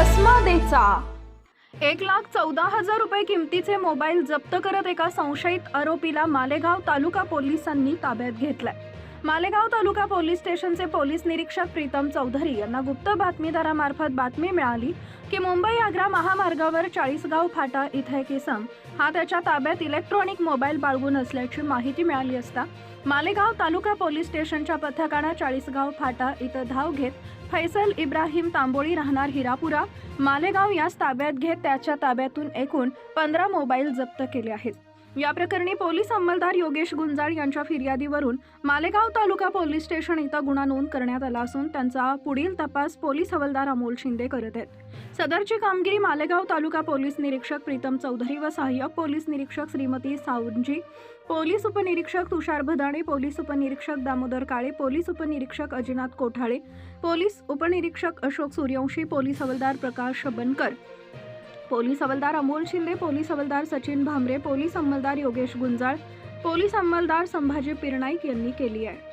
करायचा एक लाख चौदा हजार रुपये किमतीचे मोबाईल जप्त करत एका संशयित आरोपीला मालेगाव तालुका पोलिसांनी ताब्यात घेतलाय. मालेगाव तालुका पोलीस स्टेशनचे पोलीस निरीक्षक प्रीतम चौधरी यांना गुप्त बातमीदारामार्फत बातमी मिळाली की मुंबई आग्रा महामार्गावर चाळीसगाव फाटा इथे एक इसम हा त्याच्या ताब्यात इलेक्ट्रॉनिक मोबाईल बाळगून असल्याची माहिती मिळाली असता मालेगाव तालुका पोलीस स्टेशनच्या पथकानं चाळीसगाव फाटा इथं धाव घेत फैसल इब्राहिम तांबोळी राहणार हिरापुरा मालेगाव याच ताब्यात घेत त्याच्या ताब्यातून एकूण पंधरा मोबाईल जप्त केले आहेत. या प्रकरणी पोलीस अंमलदार योगेश गुंजाळ यांच्या फिर्यादीवरून मालेगाव तालुका पोलीस स्टेशन इथं गुन्हा नोंद करण्यात आला असून त्यांचा पुढील तपास पोलीस हवालदार अमोल शिंदे करत आहेत. सदरची कामगिरी मालेगाव तालुका पोलीस निरीक्षक प्रीतम चौधरी व सहाय्यक पोलीस निरीक्षक श्रीमती सावंजी पोलीस उपनिरीक्षक तुषार भदाणे पोलीस उपनिरीक्षक दामोदर काळे पोलीस उपनिरीक्षक अजिनाथ कोठाळे पोलीस उपनिरीक्षक अशोक सूर्यवंशी पोलीस हवालदार प्रकाश बनकर पोलीस हवालदार अमोल शिंदे पोलीस हवालदार सचिन भामरे पोलीस अंमलदार योगेश गुंजाळ पोलीस अंमलदार संभाजी पिरणाईक यांनी केली आहे.